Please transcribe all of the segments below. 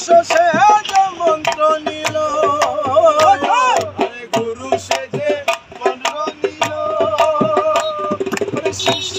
শিষ্য সে মন্ত্র নিল। গুরু সে যে মন্ত্র নিল। শিষ্য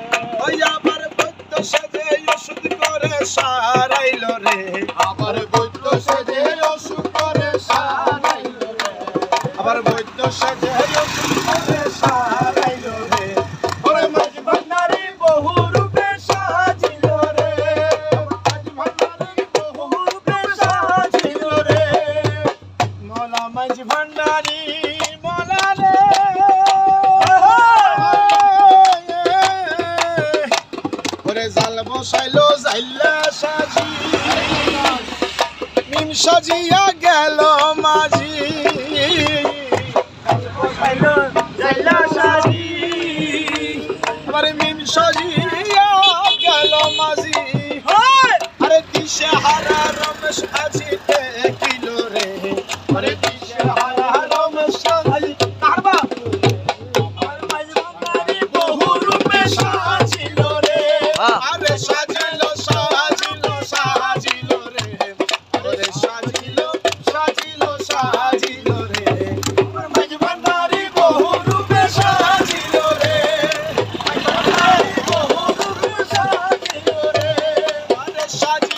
সারাইল রে। আবার বৈদ্য সেজে অসুখ করে সারাইল রে। আবার বৈদ্য সেজে অসুখ করে সারাইল রে। ওরে মাঝ ভান্ডারি বহু রূপে সাজিল রে। মাঝ ভান্ডারি বহু রূপে সাজিল রে। মোলা মাঝ ভান্ডারি মোলা রে। জাল বসাইলো জাইলা সাজি। নিম সাজিয়া গেল মাঝি। shot.